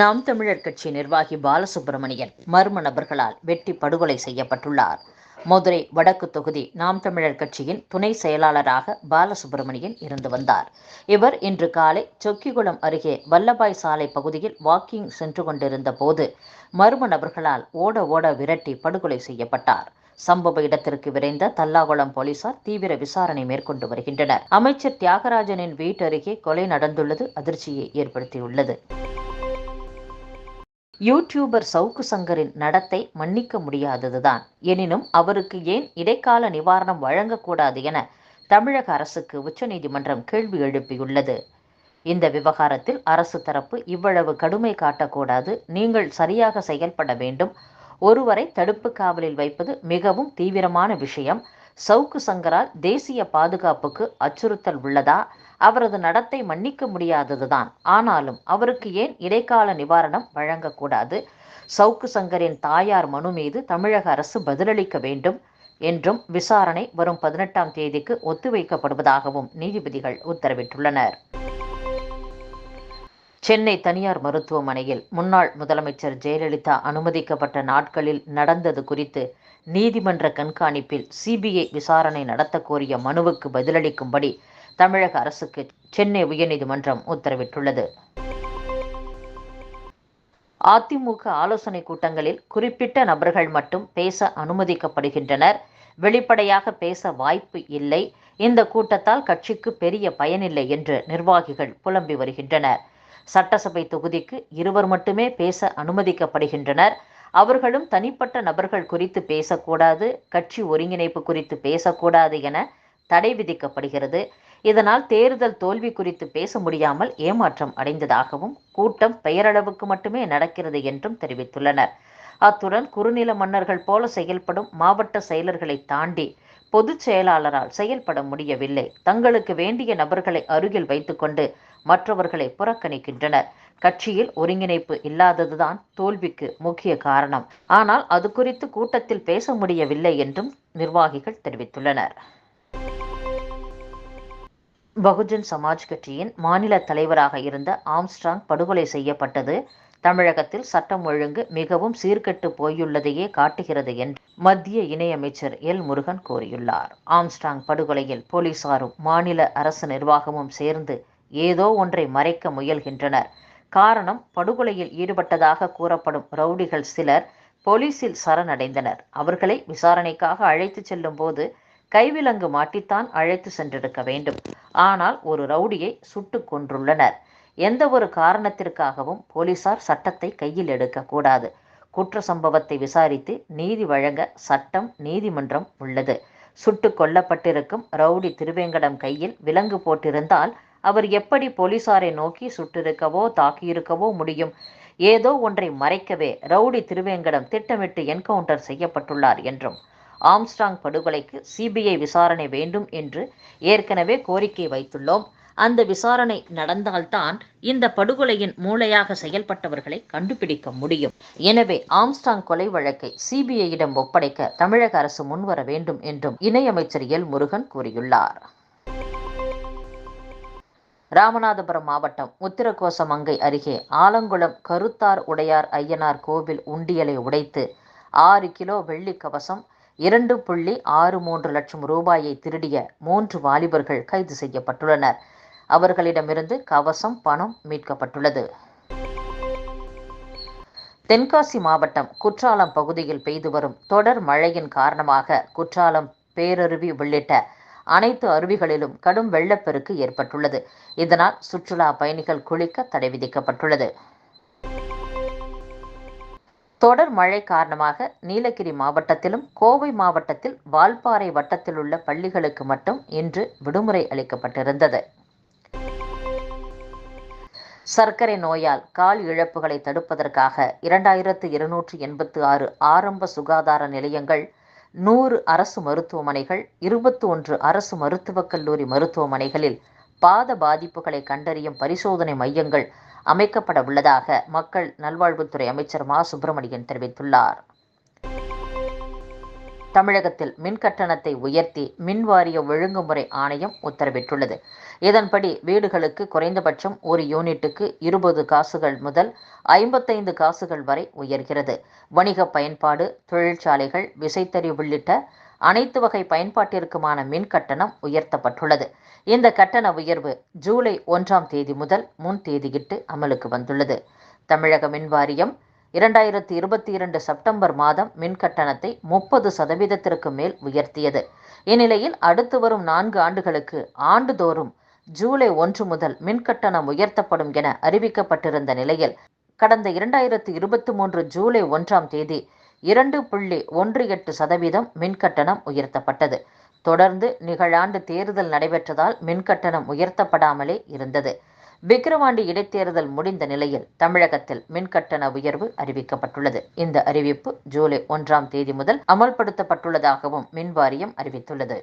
நாம் தமிழர் கட்சி நிர்வாகி பாலசுப்பிரமணியன் மர்ம நபர்களால் வெட்டி படுகொலை செய்யப்பட்டுள்ளார். மதுரை வடக்கு தொகுதி நாம் தமிழர் கட்சியின் துணை செயலாளராக பாலசுப்பிரமணியன் இருந்து வந்தார். இவர் இன்று காலை சொக்கிகுளம் அருகே வல்லபாய் சாலை பகுதியில் வாக்கிங் சென்று கொண்டிருந்த போது மர்ம நபர்களால் ஓட ஓட விரட்டி படுகொலை செய்யப்பட்டார். சம்பவ இடத்திற்கு விரைந்த தல்லாகுளம் போலீசார் தீவிர விசாரணை மேற்கொண்டு வருகின்றனர். அமைச்சர் தியாகராஜனின் வீட்டருகே கொலை நடந்துள்ளது அதிர்ச்சியை ஏற்படுத்தியுள்ளது. யூடியூபர் சவுக்கு சங்கரின் நடத்தை மன்னிக்க முடியாததுதான். எனினும் அவருக்கு ஏன் இடைக்கால நிவாரணம் வழங்கக்கூடாது என தமிழக அரசுக்கு உச்சநீதிமன்றம் கேள்வி எழுப்பியுள்ளது. இந்த விவகாரத்தில் அரசு தரப்பு இவ்வளவு கடுமை காட்டக்கூடாது நீங்கள் சரியாக செயல்பட வேண்டும் ஒருவரை தடுப்பு காவலில் வைப்பது மிகவும் தீவிரமான விஷயம். சவுக்கு சங்கரால் தேசிய பாதுகாப்புக்கு அச்சுறுத்தல் உள்ளதா? அவரது நடத்தை மன்னிக்க முடியாததுதான். ஆனாலும் அவருக்கு ஏன் இடைக்கால நிவாரணம் வழங்கக்கூடாது? சவுக்கு சங்கரின் தாயார் மனு மீது தமிழக அரசு பதிலளிக்க வேண்டும் என்றும் விசாரணை வரும் பதினெட்டாம் தேதிக்கு ஒத்திவைக்கப்படுவதாகவும் நீதிபதிகள் உத்தரவிட்டுள்ளனர். சென்னை தனியார் மருத்துவமனையில் முன்னாள் முதலமைச்சர் ஜெயலலிதா அனுமதிக்கப்பட்ட நாட்களில் நடந்தது குறித்து நீதிமன்ற கண்காணிப்பில் சிபிஐ விசாரணை நடத்தக்கோரிய மனுவுக்கு பதிலளிக்கும்படி தமிழக அரசுக்கு சென்னை உயர்நீதிமன்றம் உத்தரவிட்டுள்ளது. அதிமுக ஆலோசனை கூட்டங்களில் குறிப்பிட்ட நபர்கள் மட்டும் பேச அனுமதிக்கப்படுகின்றனர். வெளிப்படையாக பேச வாய்ப்பு இல்லை. இந்த கூட்டத்தால் கட்சிக்கு பெரிய பயனில்லை என்று நிர்வாகிகள் புலம்பி வருகின்றனர். சட்டசபை தொகுதிக்கு இருவர் மட்டுமே பேச அனுமதிக்கப்படுகின்றனர். அவர்களும் தனிப்பட்ட நபர்கள் குறித்து பேசக்கூடாது கட்சி ஒருங்கிணைப்பு குறித்து பேசக்கூடாது என தடை விதிக்கப்படுகிறது. இதனால் தேர்தல் தோல்வி குறித்து பேச முடியாமல் ஏமாற்றம் அடைந்ததாகவும் கூட்டம் பெயரளவுக்கு மட்டுமே நடக்கிறது என்றும் தெரிவித்துள்ளனர். அத்துடன் குறுநில மன்னர்கள் போல செயல்படும் மாவட்ட செயலர்களை தாண்டி பொதுச் செயலாளரால் செயல்பட முடியவில்லை. தங்களுக்கு வேண்டிய நபர்களை அருகில் வைத்துக்கொண்டு மற்றவர்களை புறக்கணிக்கின்றனர். கட்சியில் ஒருங்கிணைப்பு இல்லாததுதான் தோல்விக்கு முக்கிய காரணம். ஆனால் அது குறித்து கூட்டத்தில் பேச முடியவில்லை என்றும் நிர்வாகிகள் தெரிவித்துள்ளனர். பகுஜன் சமாஜ் கட்சியின் மாநில தலைவராக இருந்த ஆம்ஸ்ட்ராங் படுகொலை செய்யப்பட்டது. தமிழகத்தில் சட்டம் ஒழுங்கு மிகவும் சீர்கெட்டு போயுள்ளதையே காட்டுகிறது என்று மத்திய இணையமைச்சர் எல். முருகன் கூறியுள்ளார். ஆம்ஸ்ட்ராங் படுகொலையில் போலீசாரும் மாநில அரசு நிர்வாகமும் சேர்ந்து ஏதோ ஒன்றை மறைக்க முயல்கின்றனர். காரணம் படுகொலையில் ஈடுபட்டதாக கூறப்படும் ரவுடிகள் சிலர் போலீசில் சரணடைந்தனர். அவர்களை விசாரணைக்காக அழைத்து செல்லும் போது கைவிலங்கு மாட்டித்தான் அழைத்து சென்றிருக்க வேண்டும். ஆனால் ஒரு ரவுடியை சுட்டு கொன்றுள்ளனர். எந்த ஒரு காரணத்திற்காகவும் போலீசார் சட்டத்தை கையில் எடுக்கக்கூடாது குற்ற சம்பவத்தை விசாரித்து நீதி வழங்க சட்டம் நீதிமன்றம் உள்ளது. சுட்டு கொல்லப்பட்டிருக்கும் ரவுடி திருவேங்கடம் கையில் விலங்கு போட்டிருந்தால் அவர் எப்படி போலீசாரை நோக்கி சுட்டிருக்கவோ தாக்கியிருக்கவோ முடியும். ஏதோ ஒன்றை மறைக்கவே ரவுடி திருவேங்கடம் திட்டமிட்டு என்கவுண்டர் செய்யப்பட்டுள்ளார் என்றும். ஆம்ஸ்டாங் படுகொலைக்கு சிபிஐ விசாரணை வேண்டும் என்று ஏற்கனவே கோரிக்கை வைத்துள்ளோம். அந்த விசாரணை நடந்தால்தான் இந்த படுகொலையின் மூளையாக செயல்பட்டவர்களை கண்டுபிடிக்க முடியும். எனவே ஆம்ஸ்டாங் கொலை வழக்கை சிபிஐயிடம் ஒப்படைக்க தமிழக அரசு முன்வர வேண்டும் என்றும் இணையமைச்சர் எல். முருகன் கூறியுள்ளார். ராமநாதபுரம் மாவட்டம் உத்திரகோசமங்கை அருகே ஆலங்குளம் கருத்தார் உடையார் ஐயனார் கோவில் உண்டியலை உடைத்து ஆறு கிலோ வெள்ளி கவசம் இரண்டு புள்ளி ஆறு மூன்று லட்சம் ரூபாயை திருடிய மூன்று வாலிபர்கள் கைது செய்யப்பட்டுள்ளனர். அவர்களிடமிருந்து கவசம் பணம் மீட்கப்பட்டுள்ளது. தென்காசி மாவட்டம் குற்றாலம் பகுதியில் பெய்து வரும் தொடர் மழையின் காரணமாக குற்றாலம் பேரருவி உள்ளிட்ட அனைத்து அருவிகளிலும் கடும் வெள்ளப்பெருக்கு ஏற்பட்டுள்ளது. இதனால் சுற்றுலா பயணிகள் குளிக்க தடை விதிக்கப்பட்டுள்ளது. தொடர் மழை காரணமாக நீலகிரி மாவட்டத்திலும் கோவை மாவட்டத்தில் வால்பாறை வட்டத்தில் உள்ள பள்ளிகளுக்கு மட்டும் இன்று விடுமுறை அளிக்கப்பட்டிருந்தது. சர்க்கரை நோயால் கால் இழப்புகளை தடுப்பதற்காக இரண்டாயிரத்து இருநூற்று எண்பத்து ஆறு ஆரம்ப சுகாதார நிலையங்கள் நூறு அரசு மருத்துவமனைகள் இருபத்தி ஒன்று அரசு மருத்துவக் கல்லூரி மருத்துவமனைகளில் பாத பாதிப்புகளை கண்டறியும் பரிசோதனை மையங்கள் அமைக்கப்பட உள்ளதாக மக்கள் நல்வாழ்வுத்துறை அமைச்சர் மா. சுப்பிரமணியன் தெரிவித்துள்ளார். தமிழகத்தில் மின் கட்டணத்தை உயர்த்தி மின்வாரிய ஒழுங்குமுறை ஆணையம் உத்தரவிட்டுள்ளது. இதன்படி வீடுகளுக்கு குறைந்தபட்சம் ஒரு யூனிட்டுக்கு இருபது காசுகள் முதல் ஐம்பத்தைந்து காசுகள் வரை உயர்கிறது. வணிக பயன்பாடு தொழிற்சாலைகள் விசைத்தறி உள்ளிட்ட அனைத்து வகை பயன்பாட்டிற்குமான மின் கட்டணம் உயர்த்தப்பட்டுள்ளது. இந்த கட்டண உயர்வு ஜூலை ஒன்றாம் தேதி முதல் முன் தேதியிட்டு அமலுக்கு வந்துள்ளது. தமிழக மின் வாரியம் இரண்டாயிரத்தி இருபத்தி இரண்டு செப்டம்பர் மாதம் மின் கட்டணத்தை முப்பது சதவீதத்திற்கு மேல் உயர்த்தியது. இந்நிலையில் அடுத்து வரும் நான்கு ஆண்டுகளுக்கு ஆண்டுதோறும் ஜூலை ஒன்று முதல் மின் கட்டணம் உயர்த்தப்படும் என அறிவிக்கப்பட்டிருந்த நிலையில் கடந்த இரண்டாயிரத்தி இருபத்தி மூன்று ஜூலை ஒன்றாம் தேதி இரண்டு புள்ளி ஒன்று எட்டு சதவீதம் மின் கட்டணம் உயர்த்தப்பட்டது. தொடர்ந்து நிகழாண்டு தேர்தல் நடைபெற்றதால் மின் கட்டணம் உயர்த்தப்படாமலே இருந்தது. விக்கிரவாண்டி இடைத்தேர்தல் முடிந்த நிலையில் தமிழகத்தில் மின்கட்டண உயர்வு அறிவிக்கப்பட்டுள்ளது. இந்த அறிவிப்பு ஜூலை ஒன்றாம் தேதி முதல் அமல்படுத்தப்பட்டுள்ளதாகவும் மின் வாரியம் அறிவித்துள்ளது.